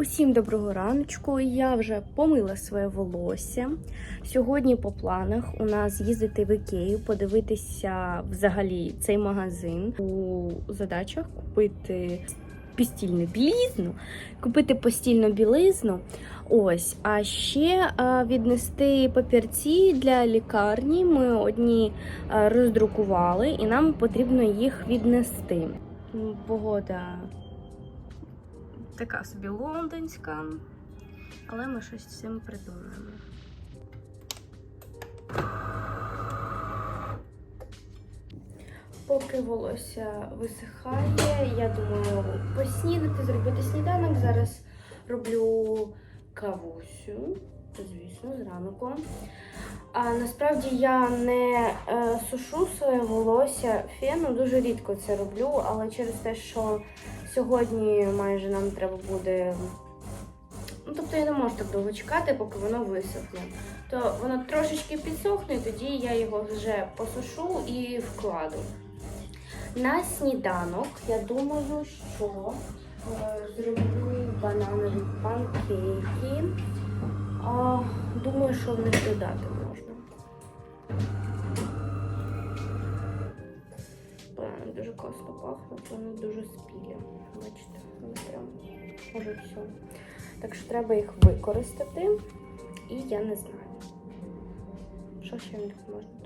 Усім доброго раночку. Я вже помила своє волосся. Сьогодні по планах у нас їздити в Ікею, подивитися взагалі цей магазин. У задачах купити постільну білизну, купити постільну білизну. Ось, а ще віднести папірці для лікарні. Ми одні роздрукували, і нам потрібно їх віднести. Погода така собі лондонська, але ми щось з цим придумаємо. Поки волосся висихає, я думаю поснідати, зробити сніданок. Зараз роблю кавусю, звісно, зранку. А насправді я не е, сушу своє волосся феном, дуже рідко це роблю, але через те, що сьогодні майже нам треба буде. Ну, тобто я не можу так довго чекати, поки воно висохне. То воно трошечки підсохне, тоді я його вже посушу і вкладу. На сніданок я думаю, що е, зроблю бананові панкейки. А, думаю, що в них додати можна. Вони дуже класно пахнуть, вони дуже спілі. Бачите, вони прям може все. Так що треба їх використати. І я не знаю. Що ще в них можна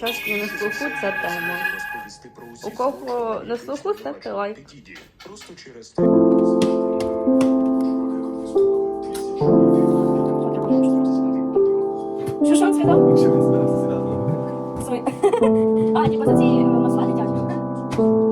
Зараз не на слуху це тема? У кого на слуху ставте лайк. Просто через Що що світа? А, типа за ці масла летять.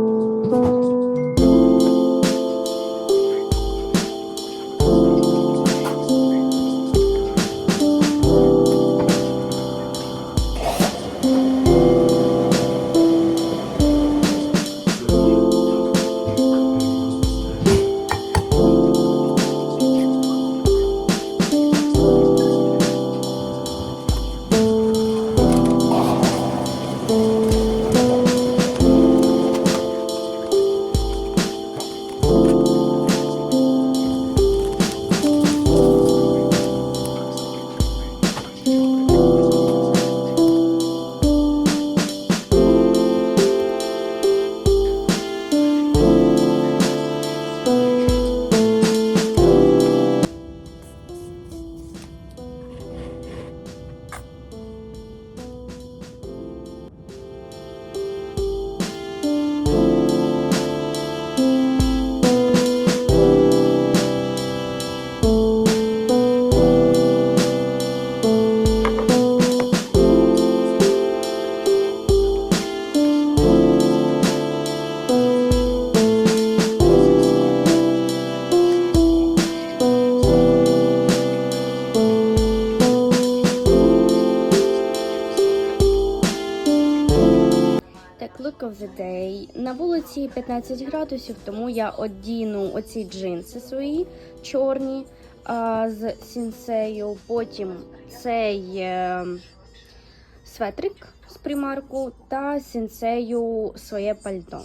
На 15 градусів, тому я одіну оці джинси свої чорні а, з сінсею. Потім цей е, светрик з примарку та сінсею своє пальто.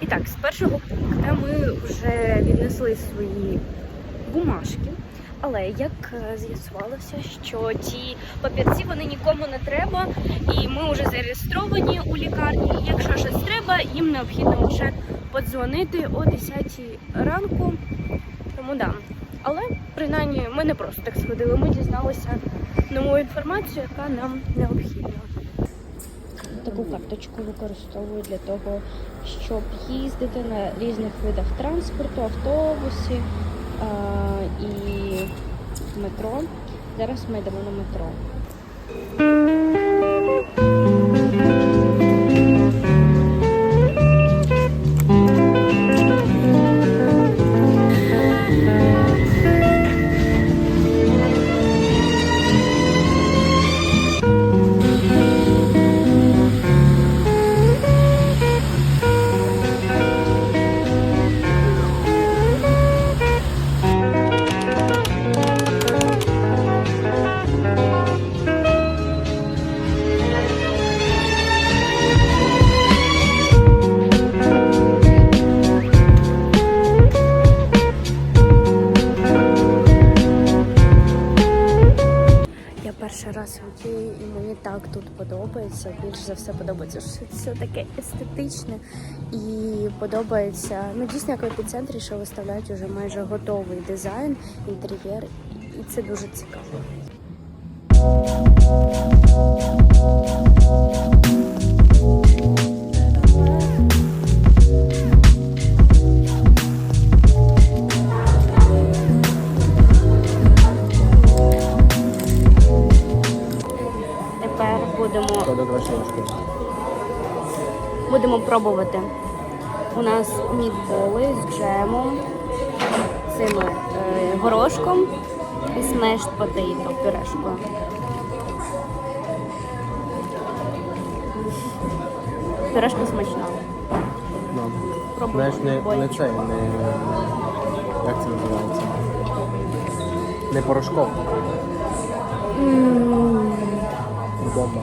І так, з першого пункту ми вже віднесли свої бумажки. Але як е, з'ясувалося, що ті папірці вони нікому не треба, і ми вже зареєстровані у лікарні. Якщо щось треба, їм необхідно лише подзвонити о 10 ранку. Тому да. Але принаймні ми не просто так сходили, ми дізналися нову інформацію, яка нам необхідна. Таку карточку використовую для того, щоб їздити на різних видах транспорту, автобусі і метро. Зараз ми йдемо на метро. Подобається. Більш за все подобається, що це таке естетичне і подобається. Ну дійсно, як в епіцентрі, що виставляють уже майже готовий дизайн, інтер'єр, і це дуже цікаво. Будемо пробувати. У нас мідболи з джемом, цим е, горошком і смешт потейто, пюрешкою. Пюрешка смачна. Ну. Знаєш, не, не цей, не. Як це називається? Не порошков. М, Бомба.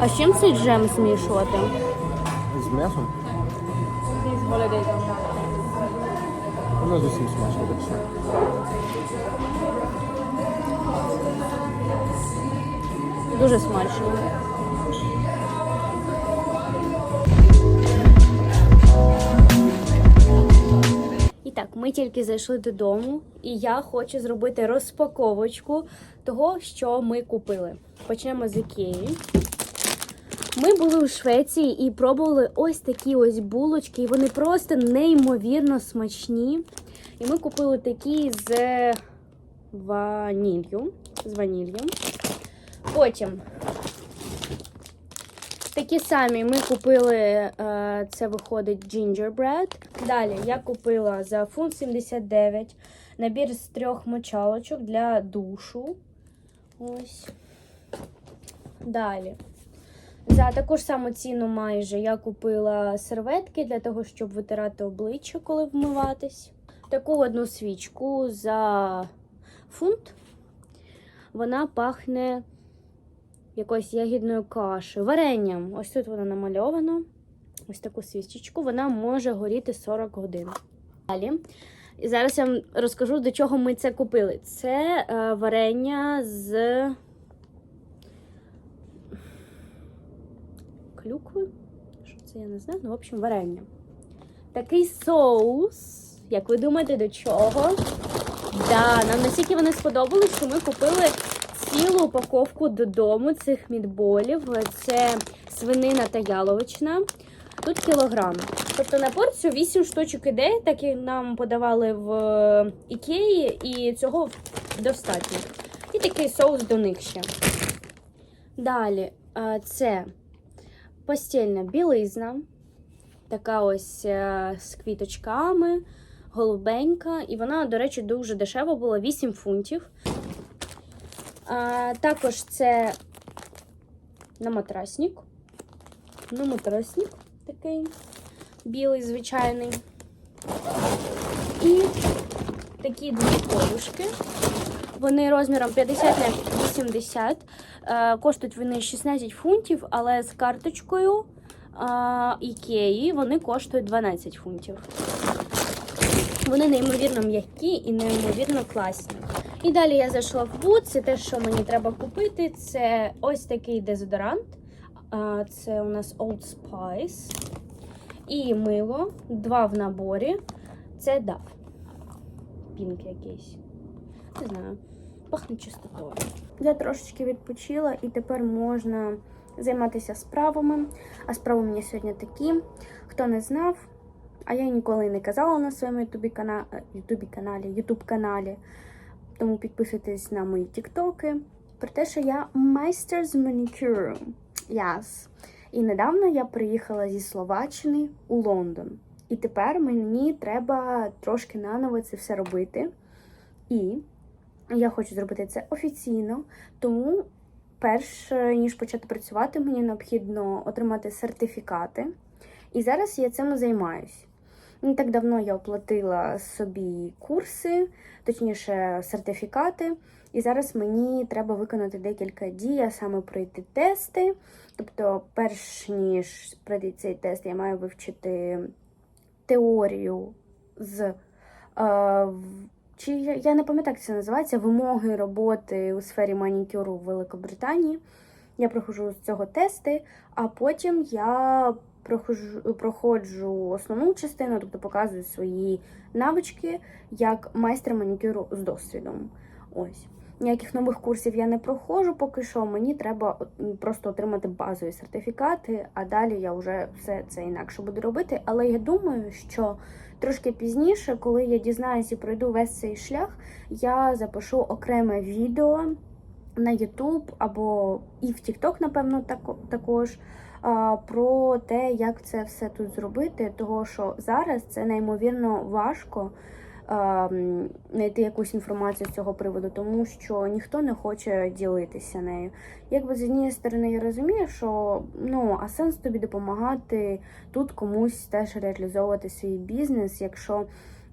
А з чим цей джем змішувати? З м'ясом? Воно зовсім смачно так все. Дуже смачно. І так, ми тільки зайшли додому, і я хочу зробити розпаковочку того, що ми купили. Почнемо з Ікеї. Ми були у Швеції і пробували ось такі ось булочки, і вони просто неймовірно смачні. І ми купили такі з ванілью. З ванілью. Потім такі самі ми купили, е, це виходить gingerbread. Далі я купила за фунт 79 набір з трьох мочалочок для душу. Ось. Далі. За таку ж саму ціну майже я купила серветки для того, щоб витирати обличчя, коли вмиватись. Таку одну свічку за фунт. Вона пахне якоюсь ягідною кашею, варенням. Ось тут вона намальована. Ось таку свічечку. Вона може горіти 40 годин. Далі. І зараз я вам розкажу, до чого ми це купили. Це е, варення з клюкви. Що це я не знаю? Ну, в общем, варення. Такий соус. Як ви думаєте, до чого? Да, нам настільки вони сподобались, що ми купили цілу упаковку додому цих мідболів. Це свинина та яловична. Тут кілограм. Тобто на порцію 8 штучок іде, так і нам подавали в е, Ікеї, і цього достатньо. І такий соус до них ще. Далі, це постільна білизна. Така ось е, з квіточками, голубенька. І вона, до речі, дуже дешева була 8 фунтів. А, також це на матрасник. На матрасник такий білий, звичайний. І такі дві подушки. Вони розміром 50 на 80. Е, коштують вони 16 фунтів, але з карточкою е, Ікеї вони коштують 12 фунтів. Вони неймовірно м'які і неймовірно класні. І далі я зайшла в Wood. Це те, що мені треба купити. Це ось такий дезодорант. Це у нас Old Spice. І мило. Два в наборі. Це DAF. Пінк якийсь. Не знаю. Пахне чистотою. Я трошечки відпочила, і тепер можна займатися справами. А справи у мене сьогодні такі. Хто не знав, а я ніколи не казала на своєму Ютубі каналі-каналі. ютуб каналі. Тому підписуйтесь на мої тіктоки. Про те, що я майстер з манікюру. Yes. І недавно я приїхала зі Словаччини у Лондон. І тепер мені треба трошки наново це все робити. І я хочу зробити це офіційно, тому перш ніж почати працювати, мені необхідно отримати сертифікати. І зараз я цим займаюсь. Не так давно я оплатила собі курси, точніше, сертифікати. І зараз мені треба виконати декілька дій, а саме пройти тести. Тобто, перш ніж пройти цей тест, я маю вивчити теорію з. Е, чи я, не пам'ятаю, як це називається вимоги роботи у сфері манікюру в Великобританії. Я проходжу з цього тести, а потім я проходжу, проходжу основну частину, тобто показую свої навички як майстер манікюру з досвідом. Ось. Ніяких нових курсів я не проходжу поки що. Мені треба просто отримати базові сертифікати, а далі я вже все це інакше буду робити. Але я думаю, що трошки пізніше, коли я дізнаюся і пройду весь цей шлях, я запишу окреме відео на YouTube або і в TikTok, напевно, тако- також. Про те, як це все тут зробити, того що зараз це неймовірно важко знайти якусь інформацію з цього приводу, тому що ніхто не хоче ділитися нею. Якби з однієї сторони я розумію, що ну а сенс тобі допомагати тут комусь теж реалізовувати свій бізнес, якщо,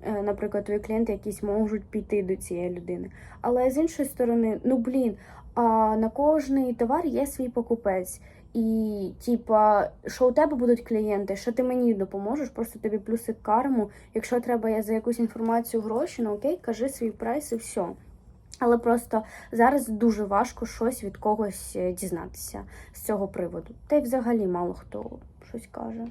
е, наприклад, твої клієнти якісь можуть піти до цієї людини. Але з іншої сторони, ну блін, а на кожний товар є свій покупець. І, типа, що у тебе будуть клієнти, що ти мені допоможеш, просто тобі плюси карму. Якщо треба я за якусь інформацію гроші, ну окей, кажи свій прайс і все. Але просто зараз дуже важко щось від когось е, дізнатися з цього приводу. Та й взагалі мало хто щось каже.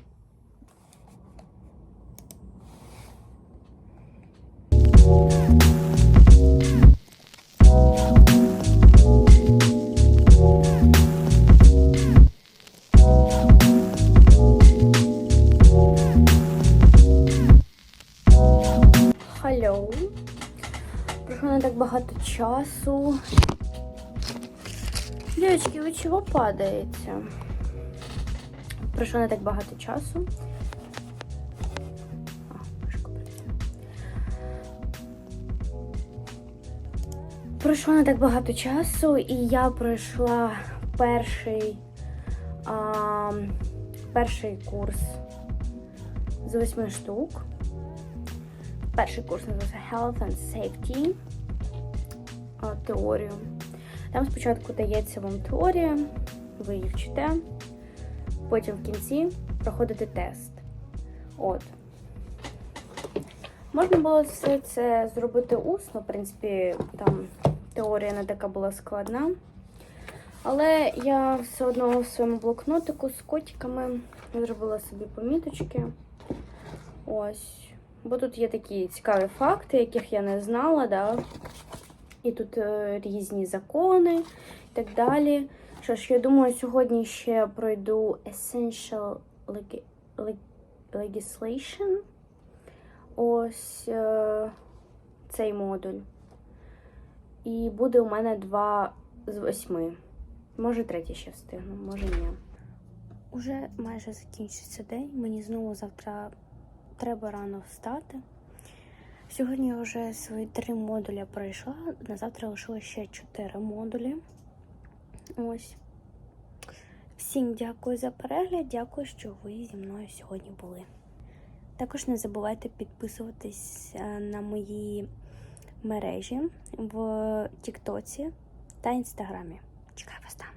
Халлоу. Пройшло не так багато часу. Девочки, ви чого падаєте? Пройшло не так багато часу. Пройшло не так багато часу, і я пройшла перший, а, перший курс з восьми штук. Перший курс називається Health and Safety теорію. Там спочатку дається вам теорія, ви її вчите, потім в кінці проходите тест. От. Можна було все це зробити усно, в принципі, там теорія не така була складна. Але я все одно в своєму блокнотику з котиками зробила собі поміточки. Ось. Бо тут є такі цікаві факти, яких я не знала, да? і тут е, різні закони і так далі. Що ж, я думаю, сьогодні ще пройду Essential Leg- Leg- Legislation. Ось е, цей модуль. І буде у мене два з восьми. Може, третій ще встигну, може ні. Уже майже закінчиться день. Мені знову завтра треба рано встати. Сьогодні я вже свої три модулі пройшла. На завтра лишилося ще чотири модулі. Ось. Всім дякую за перегляд. Дякую, що ви зі мною сьогодні були. Також не забувайте підписуватись е, на мої мережі в Тіктоці та Інстаграмі. Чекаю вас там.